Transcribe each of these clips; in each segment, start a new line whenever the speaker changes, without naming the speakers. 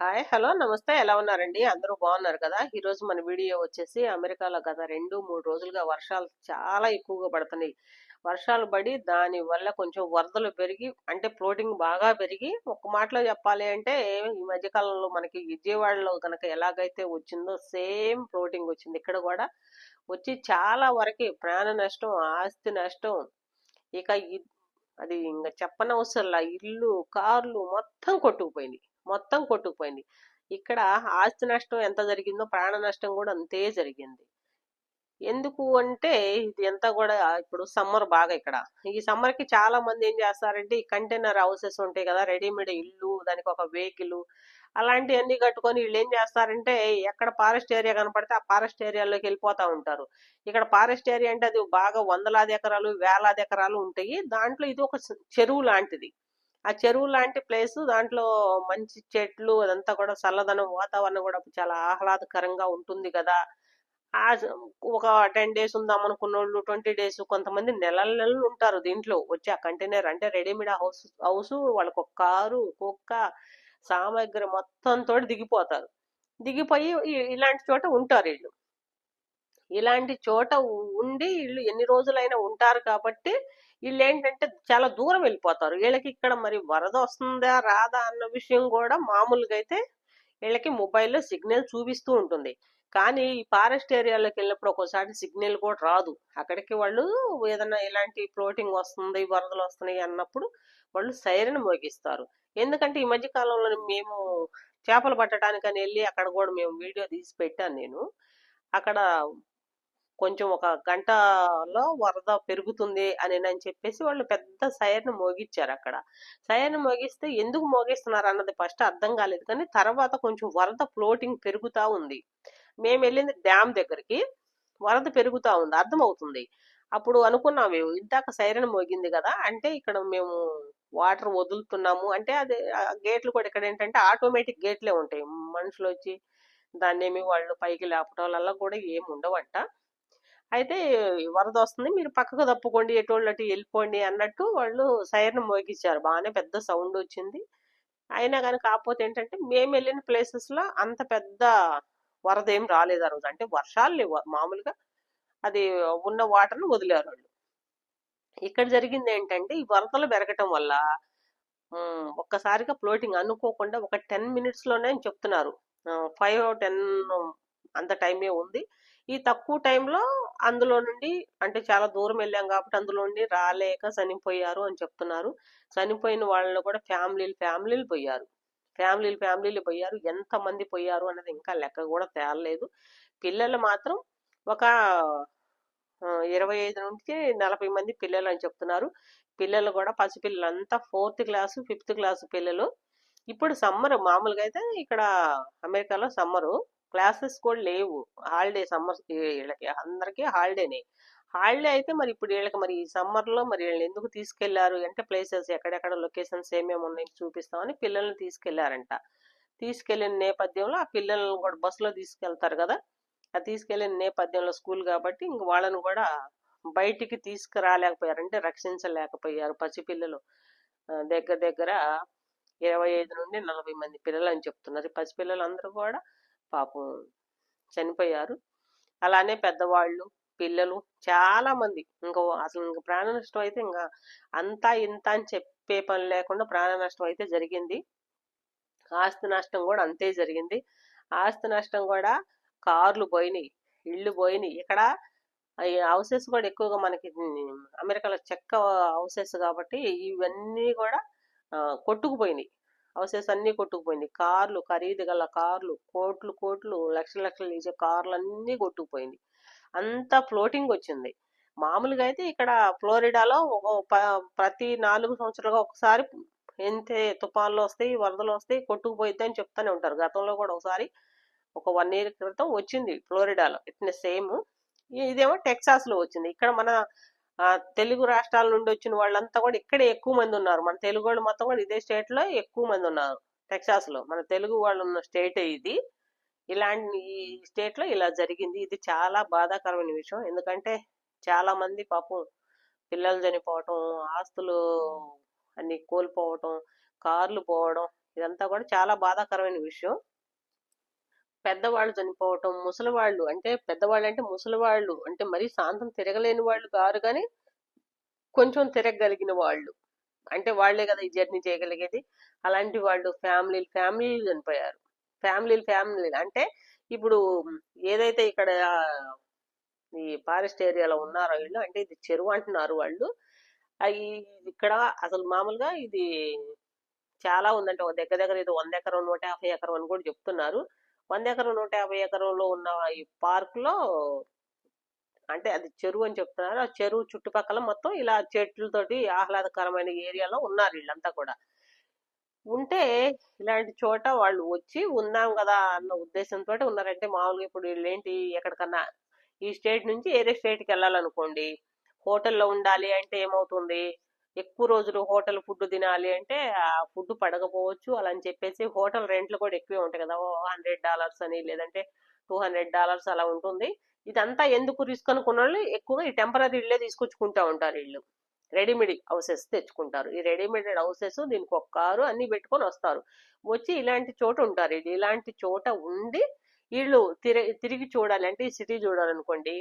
Hi hello నమస్తే. ఎలా ఉన్నారండి? అందరూ బాగున్నారు కదా? ఈరోజు మన వీడియో వచ్చేసి అమెరికాలో గత రెండు మూడు రోజులుగా వర్షాలు చాలా ఎక్కువగా పడుతున్నాయి. వర్షాలు పడి దాని వల్ల కొంచెం వరదలు పెరిగి అంటే ఫ్లోటింగ్ బాగా పెరిగి ఒక మాటలో చెప్పాలి అంటే ఈ మధ్యకాలంలో మనకి విజయవాడలో కనుక ఎలాగైతే వచ్చిందో సేమ్ ఫ్లోటింగ్ వచ్చింది. ఇక్కడ కూడా వచ్చి చాలా వరకు ప్రాణ నష్టం ఆస్తి నష్టం. ఇక అది ఇంకా చెప్పనవసరంలా ఇల్లు కార్లు మొత్తం కొట్టుకుపోయింది. మొత్తం కొట్టుకుపోయింది. ఇక్కడ ఆస్తి నష్టం ఎంత జరిగిందో ప్రాణ నష్టం కూడా అంతే జరిగింది. ఎందుకు అంటే ఇది ఎంత కూడా ఇప్పుడు సమ్మర్ బాగా ఇక్కడ. ఈ సమ్మర్కి చాలా మంది ఏం చేస్తారంటే ఈ కంటైనర్ హౌసెస్ ఉంటాయి కదా రెడీమేడ్ ఇల్లు దానికి ఒక వెహికల్ అలాంటివన్నీ కట్టుకొని వీళ్ళు ఏం చేస్తారంటే ఎక్కడ ఫారెస్ట్ ఏరియా కనపడితే ఆ ఫారెస్ట్ ఏరియాలోకి వెళ్ళిపోతా ఉంటారు. ఇక్కడ ఫారెస్ట్ ఏరియా అంటే అది బాగా వందలాది ఎకరాలు వేలాది ఎకరాలు ఉంటాయి. దాంట్లో ఇది ఒక చెరువు లాంటిది. ఆ చెరువు లాంటి ప్లేస్ దాంట్లో మంచి చెట్లు అదంతా కూడా చల్లదనం వాతావరణం కూడా చాలా ఆహ్లాదకరంగా ఉంటుంది కదా. ఆ ఒక టెన్ డేస్ ఉందాం అనుకున్న వాళ్ళు ట్వంటీ డేస్ కొంతమంది నెలల నెలలు ఉంటారు దీంట్లో. వచ్చి ఆ కంటైనర్ అంటే రెడీమేడ్ హౌస్ హౌస్ వాళ్ళకు ఒక కారు కుక్క సామాగ్రి మొత్తం తోటి దిగిపోతారు. దిగిపోయి ఇలాంటి చోట ఉంటారు వీళ్ళు. ఇలాంటి చోట ఉండి వీళ్ళు ఎన్ని రోజులైనా ఉంటారు కాబట్టి వీళ్ళు ఏంటంటే చాలా దూరం వెళ్ళిపోతారు. వీళ్ళకి ఇక్కడ మరి వరద వస్తుందా రాదా అన్న విషయం కూడా మామూలుగా అయితే వీళ్ళకి మొబైల్లో సిగ్నల్ చూపిస్తూ ఉంటుంది. కానీ ఈ ఫారెస్ట్ ఏరియాలోకి వెళ్ళినప్పుడు ఒక్కోసారి సిగ్నల్ కూడా రాదు. అక్కడికి వాళ్ళు ఏదైనా ఇలాంటి ఫ్లోటింగ్ వస్తుంది వరదలు వస్తున్నాయి అన్నప్పుడు వాళ్ళు సైరన్ మోగిస్తారు. ఎందుకంటే ఈ మధ్య కాలంలో మేము చేపలు పట్టడానికని వెళ్ళి అక్కడ కూడా మేము వీడియో తీసి పెట్టాను నేను. అక్కడ కొంచెం ఒక గంటలో వరద పెరుగుతుంది అని అని చెప్పేసి వాళ్ళు పెద్ద సైర్ను మోగించారు అక్కడ. సైర్ను మోగిస్తే ఎందుకు మోగిస్తున్నారు అన్నది ఫస్ట్ అర్థం కాలేదు కానీ తర్వాత కొంచెం వరద ఫ్లోటింగ్ పెరుగుతా ఉంది. మేము వెళ్ళింది డ్యామ్ దగ్గరికి వరద పెరుగుతా ఉంది అర్థమవుతుంది. అప్పుడు అనుకున్నాం మేము ఇందాక సైరన్ మోగింది కదా అంటే ఇక్కడ మేము వాటర్ వదులుతున్నాము. అంటే అది గేట్లు కూడా ఇక్కడ ఏంటంటే ఆటోమేటిక్ గేట్లే ఉంటాయి. మనుషులు వచ్చి దాన్ని ఏమి వాళ్ళు పైకి లేపటం వల్ల కూడా ఏమి ఉండవంట. అయితే వరద వస్తుంది. మీరు పక్కకు తప్పుకోండి ఎటువంటి అటు వెళ్ళిపోండి అన్నట్టు వాళ్ళు సైర్ను మోగించారు. బాగానే పెద్ద సౌండ్ వచ్చింది. అయినా కానీ కాకపోతే ఏంటంటే మేము వెళ్ళిన ప్లేసెస్లో అంత పెద్ద వరద ఏం రాలేదు ఆ రోజు. అంటే వర్షాలు లేవు. మామూలుగా అది ఉన్న వాటర్ని వదిలేరు వాళ్ళు. ఇక్కడ జరిగింది ఏంటంటే ఈ వరదలు పెరగటం వల్ల ఒక్కసారిగా ఫ్లోటింగ్ అనుకోకుండా ఒక టెన్ మినిట్స్లోనే అని చెప్తున్నారు. ఫైవ్ టెన్ అంత టైమే ఉంది. ఈ తక్కువ టైంలో అందులో నుండి అంటే చాలా దూరం వెళ్ళాం కాబట్టి అందులో నుండి రాలేక చనిపోయారు అని చెప్తున్నారు. చనిపోయిన వాళ్ళు కూడా ఫ్యామిలీలు ఫ్యామిలీలు పోయారు. ఫ్యామిలీలు ఫ్యామిలీలు పోయారు. ఎంత మంది పోయారు అన్నది ఇంకా లెక్క కూడా తేలలేదు. పిల్లలు మాత్రం ఒక ఇరవై ఐదు నుంచి నలభై మంది పిల్లలు అని చెప్తున్నారు. పిల్లలు కూడా పసిపిల్లలు అంతా ఫోర్త్ క్లాస్ ఫిఫ్త్ క్లాస్ పిల్లలు. ఇప్పుడు సమ్మర్ మామూలుగా అయితే ఇక్కడ అమెరికాలో సమ్మరు. క్లాసెస్ కూడా లేవు. హాలిడే సమ్మర్ వీళ్ళకి అందరికీ హాలిడేనే. హాలిడే అయితే మరి ఇప్పుడు వీళ్ళకి మరి ఈ సమ్మర్లో మరి వీళ్ళని ఎందుకు తీసుకెళ్ళారు? అంటే ప్లేసెస్ ఎక్కడెక్కడ లొకేషన్స్ ఏమేమి ఉన్నాయి చూపిస్తామని పిల్లల్ని తీసుకెళ్ళారంట. తీసుకెళ్ళిన నేపథ్యంలో ఆ పిల్లల్ని కూడా బస్సులో తీసుకెళ్తారు కదా? ఆ తీసుకెళ్ళిన నేపథ్యంలో స్కూల్ కాబట్టి ఇంక వాళ్ళని కూడా బయటికి తీసుకురాలేకపోయారు. అంటే రక్షించలేకపోయారు పసిపిల్లలు. దగ్గర దగ్గర ఇరవై ఐదు నుండి నలభై మంది పిల్లలు అని చెప్తున్నారు. పసిపిల్లలు అందరూ కూడా పాపం చనిపోయారు. అలానే పెద్దవాళ్ళు పిల్లలు చాలామంది. ఇంకో ఇంకా అసలు ఇంకా ప్రాణ నష్టం అయితే ఇంకా అంతా ఇంత అని చెప్పే పని లేకుండా ప్రాణ నష్టం అయితే జరిగింది. ఆస్తి నష్టం కూడా అంతే జరిగింది. ఆస్తి నష్టం కూడా కార్లు పోయినాయి ఇళ్ళు పోయినాయి. ఇక్కడ హౌసెస్ కూడా ఎక్కువగా మనకి అమెరికాలో చెక్క హౌసెస్ కాబట్టి ఇవన్నీ కూడా కొట్టుకుపోయినాయి. హౌసెస్ అన్నీ కొట్టుకుపోయింది. కార్లు ఖరీదు గల కార్లు కోట్లు కోట్లు లక్షల లక్షలు ఇచ్చే కార్లు అన్నీ కొట్టుకుపోయింది. అంతా ఫ్లోటింగ్ వచ్చింది. మామూలుగా అయితే ఇక్కడ ఫ్లోరిడాలో ఒక ప- ప్రతి నాలుగు సంవత్సరాలుగా ఒకసారి ఎంతే తుఫాన్లు వస్తాయి వరదలు వస్తాయి కొట్టుకుపోయిద్ది అని ఉంటారు. గతంలో కూడా ఒకసారి ఒక వన్ ఇయర్ క్రితం వచ్చింది ఫ్లోరిడాలో. ఇట్నే సేమ్. ఇదేమో టెక్సాస్లో వచ్చింది. ఇక్కడ మన తెలుగు రాష్ట్రాల నుండి వచ్చిన వాళ్ళంతా కూడా ఇక్కడే ఎక్కువ మంది ఉన్నారు. మన తెలుగు వాళ్ళు మొత్తం కూడా ఇదే స్టేట్లో ఎక్కువ మంది ఉన్నారు. టెక్సాస్లో. మన తెలుగు వాళ్ళు ఉన్న స్టేట్ ఇది. ఇలాంటి ఈ స్టేట్లో ఇలా జరిగింది. ఇది చాలా బాధాకరమైన విషయం. ఎందుకంటే చాలా మంది పాపం పిల్లలు చనిపోవటం ఆస్తులు అన్ని కోల్పోవటం కార్లు పోవడం ఇదంతా కూడా చాలా బాధాకరమైన విషయం. పెద్దవాళ్ళు చనిపోవటం ముసలివాళ్ళు అంటే పెద్దవాళ్ళు అంటే ముసలివాళ్ళు అంటే మరీ శాంతం తిరగలేని వాళ్ళు కారు కానీ కొంచెం తిరగగలిగిన వాళ్ళు. అంటే వాళ్ళే కదా ఈ జర్నీ చేయగలిగేది. అలాంటి వాళ్ళు ఫ్యామిలీలు ఫ్యామిలీలు చనిపోయారు. ఫ్యామిలీలు ఫ్యామిలీలు అంటే ఇప్పుడు ఏదైతే ఇక్కడ ఈ ఫారెస్ట్ ఏరియాలో ఉన్నారో వీళ్ళు అంటే ఇది చెరువు అంటున్నారు వాళ్ళు. అవి ఇక్కడ అసలు మామూలుగా ఇది చాలా ఉందంటే ఒక దగ్గర దగ్గర ఇది వంద ఎకరం నూట యాభై ఎకరం అని కూడా చెప్తున్నారు. వంద ఎకరం నూట యాభై ఎకరంలో ఉన్న ఈ పార్క్లో అంటే అది చెరువు అని చెప్తున్నారు. ఆ చెరువు చుట్టుపక్కల మొత్తం ఇలా చెట్లతోటి ఆహ్లాదకరమైన ఏరియాలో ఉన్నారు వీళ్ళంతా కూడా. ఉంటే ఇలాంటి చోట వాళ్ళు వచ్చి ఉన్నాం కదా అన్న ఉద్దేశంతో ఉన్నారంటే మామూలుగా ఇప్పుడు వీళ్ళు ఏంటి ఎక్కడికన్నా ఈ స్టేట్ నుంచి వేరే స్టేట్కి వెళ్ళాలనుకోండి హోటల్లో ఉండాలి అంటే ఏమవుతుంది? ఎక్కువ రోజులు హోటల్ ఫుడ్ తినాలి అంటే ఆ ఫుడ్ పడకపోవచ్చు అలా అని చెప్పేసి హోటల్ రెంట్లు కూడా ఎక్కువే ఉంటాయి కదా. హండ్రెడ్ డాలర్స్ అని లేదంటే టూ హండ్రెడ్ డాలర్స్ అలా ఉంటుంది. ఇదంతా ఎందుకు రిస్క్ అనుకున్న వాళ్ళు ఎక్కువగా ఈ టెంపరీ ఇళ్ళే తీసుకొచ్చుకుంటా ఉంటారు వీళ్ళు రెడీమేడ్ హౌసెస్ తెచ్చుకుంటారు. ఈ రెడీమేడ్ హౌసెస్ దీనికి ఒక కారు అన్ని పెట్టుకొని వస్తారు. వచ్చి ఇలాంటి చోట ఉంటారు. ఇలాంటి చోట ఉండి వీళ్ళు తిరిగి తిరిగి చూడాలి అంటే ఈ సిటీ చూడాలనుకోండి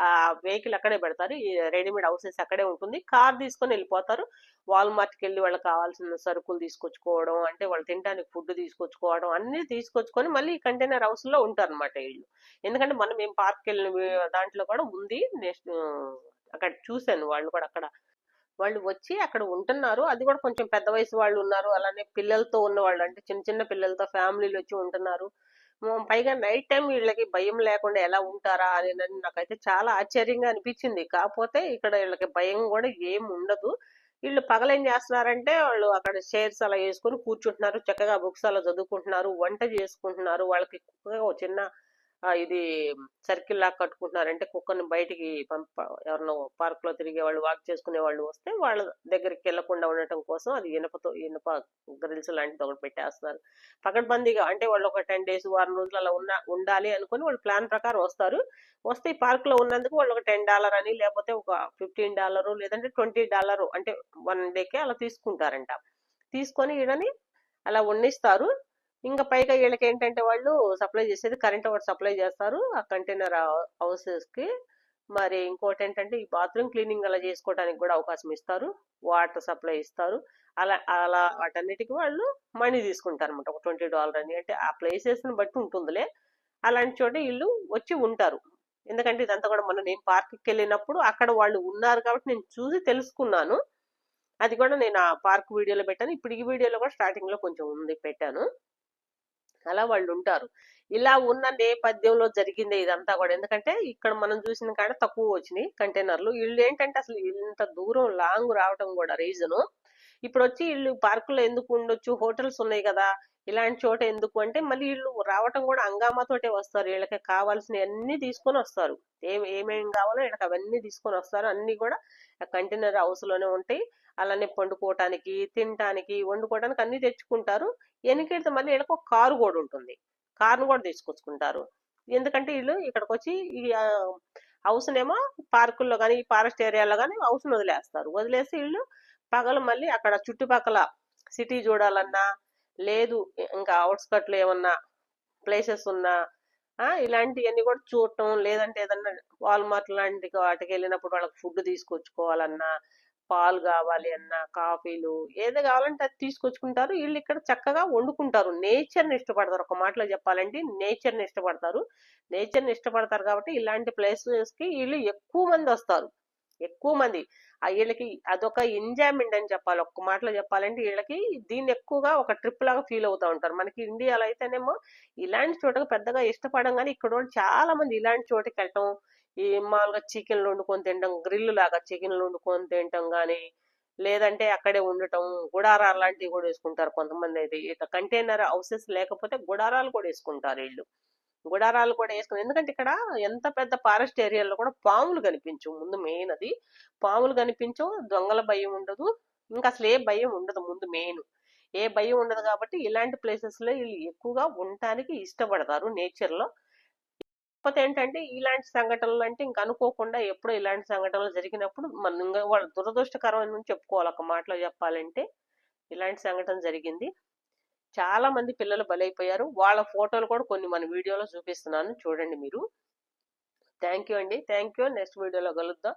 ఆ వెహికల్ అక్కడే పెడతారు. ఈ రెడీమేడ్ హౌసెస్ అక్కడే ఉంటుంది. కార్ తీసుకొని వెళ్ళిపోతారు. వాల్మార్ట్కి వెళ్ళి వాళ్ళకి కావాల్సిన సరుకులు తీసుకొచ్చుకోవడం అంటే వాళ్ళు తినడానికి ఫుడ్ తీసుకొచ్చుకోవడం అన్ని తీసుకొచ్చుకొని మళ్ళీ ఈ కంటైనర్ హౌస్లో ఉంటారు అనమాట వీళ్ళు. ఎందుకంటే మనం మేము పార్క్ వెళ్ళిన దాంట్లో కూడా ఉంది. నెక్స్ట్ అక్కడ చూశాను వాళ్ళు కూడా అక్కడ. వాళ్ళు వచ్చి అక్కడ ఉంటున్నారు. అది కూడా కొంచెం పెద్ద వయసు వాళ్ళు ఉన్నారు. అలానే పిల్లలతో ఉన్న వాళ్ళు అంటే చిన్న చిన్న పిల్లలతో ఫ్యామిలీలు వచ్చి ఉంటున్నారు. పైగా నైట్ టైం వీళ్ళకి భయం లేకుండా ఎలా ఉంటారా అని నాకైతే చాలా ఆశ్చర్యంగా అనిపించింది. కాకపోతే ఇక్కడ వీళ్ళకి భయం కూడా ఏం ఉండదు. వీళ్ళు పగలేం చేస్తున్నారంటే వాళ్ళు అక్కడ చైర్స్ అలా వేసుకొని కూర్చుంటున్నారు. చక్కగా బుక్స్ అలా చదువుకుంటున్నారు. వంట చేసుకుంటున్నారు. వాళ్ళకి ఒక చిన్న ఇది సర్కిల్ లాగా కట్టుకుంటున్నారంటే కుక్కని బయటికి పంప ఎవరినో పార్క్లో తిరిగే వాళ్ళు వాక్ చేసుకునే వాళ్ళు వస్తే వాళ్ళ దగ్గరికి వెళ్ళకుండా ఉండటం కోసం అది ఇనపతో ఇనప గ్రిల్స్ లాంటిది ఒకటి పెట్టేస్తున్నారు పకడ్బందీగా అంటే వాళ్ళు ఒక టెన్ డేస్ వారం రోజులు అలా ఉన్న ఉండాలి అనుకుని వాళ్ళు ప్లాన్ ప్రకారం వస్తారు. వస్తే ఈ పార్క్లో ఉన్నందుకు వాళ్ళు ఒక టెన్ డాలర్ అని లేకపోతే ఒక ఫిఫ్టీన్ డాలర్ లేదంటే ట్వంటీ డాలర్ అంటే వన్ డేకే అలా తీసుకుంటారంట. తీసుకొని ఈడని అలా వండిస్తారు. ఇంకా పైగా వీళ్ళకి ఏంటంటే వాళ్ళు సప్లై చేసేది కరెంట్ ఒకటి సప్లై చేస్తారు ఆ కంటైనర్ హౌసెస్కి మరి ఇంకోటి ఏంటంటే ఈ బాత్రూమ్ క్లీనింగ్ అలా చేసుకోవడానికి కూడా అవకాశం ఇస్తారు. వాటర్ సప్లై ఇస్తారు. అలా అలా వాటన్నిటికి వాళ్ళు మనీ తీసుకుంటారు అనమాట ఒక ట్వంటీ డాలర్ అని. అంటే ఆ ప్లేసెస్ని బట్టి ఉంటుందిలే. అలాంటి చోట వీళ్ళు వచ్చి ఉంటారు. ఎందుకంటే ఇదంతా కూడా మొన్న నేను పార్క్కి వెళ్ళినప్పుడు అక్కడ వాళ్ళు ఉన్నారు కాబట్టి నేను చూసి తెలుసుకున్నాను. అది కూడా నేను ఆ పార్క్ వీడియోలో పెట్టాను. ఇప్పుడు ఈ వీడియోలో కూడా స్టార్టింగ్లో కొంచెం ఉంది పెట్టాను. అలా వాళ్ళు ఉంటారు ఇలా ఉన్న నేపథ్యంలో జరిగింది ఇదంతా కూడా. ఎందుకంటే ఇక్కడ మనం చూసిన కాడ తక్కువ వచ్చినాయి కంటైనర్లు. వీళ్ళు ఏంటంటే అసలు ఇంత దూరం లాంగ్ రావడం కూడా రీజను. ఇప్పుడు వచ్చి వీళ్ళు పార్కులో ఎందుకు ఉండొచ్చు? హోటల్స్ ఉన్నాయి కదా. ఇలాంటి చోట ఎందుకు అంటే మళ్ళీ వీళ్ళు రావటం కూడా హంగామాతోటే వస్తారు. వీళ్ళకి కావాల్సిన అన్ని తీసుకొని వస్తారు. ఏం ఏమేమి కావాలో వీళ్ళకి అవన్నీ తీసుకొని వస్తారు. అన్ని కూడా కంటైనర్ హౌస్లోనే ఉంటాయి. అలానే పండుకోవటానికి తినటానికి వండుకోవడానికి అన్ని తెచ్చుకుంటారు. వెనకెడితే మళ్ళీ వీళ్ళకి ఒక కారు కూడా ఉంటుంది. కారును కూడా తీసుకొచ్చుకుంటారు. ఎందుకంటే వీళ్ళు ఇక్కడికి వచ్చి ఈ హౌస్ నేమో పార్కుల్లో కానీ ఫారెస్ట్ ఏరియాలో కానీ హౌస్ వదిలేస్తారు. వదిలేసి వీళ్ళు పగలు మళ్ళీ అక్కడ చుట్టుపక్కల సిటీ చూడాలన్నా లేదు ఇంకా అవుట్స్కట్లో ఏమన్నా ప్లేసెస్ ఉన్నా ఆ, ఇలాంటివన్నీ కూడా చూడటం లేదంటే ఏదన్నా వాల్మార్ట్ లాంటి వాటికి వెళ్ళినప్పుడు వాళ్ళకి ఫుడ్ తీసుకొచ్చుకోవాలన్నా పాలు కావాలి అన్నా కాఫీలు ఏది కావాలంటే అది తీసుకొచ్చుకుంటారు. వీళ్ళు ఇక్కడ చక్కగా వండుకుంటారు. నేచర్ని ఇష్టపడతారు. ఒక మాటలో చెప్పాలంటే నేచర్ని ఇష్టపడతారు. నేచర్ని ఇష్టపడతారు కాబట్టి ఇలాంటి ప్లేసెస్కి వీళ్ళు ఎక్కువ మంది వస్తారు. ఎక్కువ మంది. ఆ వీళ్ళకి అదొక ఎంజాయ్మెంట్ అని చెప్పాలి. ఒక్క మాటలో చెప్పాలంటే వీళ్ళకి దీన్ని ఎక్కువగా ఒక ట్రిప్ లాగా ఫీల్ అవుతా ఉంటారు. మనకి ఇండియాలో అయితేనేమో ఇలాంటి చోటకు పెద్దగా ఇష్టపడడం కానీ ఇక్కడ చాలా మంది ఇలాంటి చోటుకి వెళ్ళటం ఈ మామూలుగా చికెన్లు వండుకొని తినడం గ్రిల్ లాగా చికెన్లు వండుకొని తినటం కానీ లేదంటే అక్కడే ఉండటం గుడారాలు లాంటివి కూడా వేసుకుంటారు కొంతమంది అయితే. ఇట్లా కంటైనర్ హౌసెస్ లేకపోతే గుడారాలు కూడా వేసుకుంటారు వీళ్ళు. గుడారాలు కూడా వేసుకుని ఎందుకంటే ఇక్కడ ఎంత పెద్ద ఫారెస్ట్ ఏరియాలో కూడా పాములు కనిపించవు. ముందు మెయిన్ అది. పాములు కనిపించవు దొంగల భయం ఉండదు. ఇంకా అసలు ఏ భయం ఉండదు ముందు మెయిన్. ఏ భయం ఉండదు కాబట్టి ఇలాంటి ప్లేసెస్లో వీళ్ళు ఎక్కువగా ఉండటానికి ఇష్టపడతారు నేచర్లో. కాకపోతే ఏంటంటే ఇలాంటి సంఘటనలు అంటే ఇంకా అనుకోకుండా ఎప్పుడో ఇలాంటి సంఘటనలు జరిగినప్పుడు మనం ఇంకా వాళ్ళ దురదృష్టకరమైన చెప్పుకోవాలి ఒక మాటలో చెప్పాలంటే. ఇలాంటి సంఘటన జరిగింది. చాలా మంది పిల్లలు బలైపోయారు. వాళ్ళ ఫోటోలు కూడా కొన్ని మన వీడియోలో చూపిస్తున్నాను. చూడండి మీరు. థ్యాంక్ యూ అండి. థ్యాంక్ యూ నెక్స్ట్ వీడియోలో కలుద్దాం.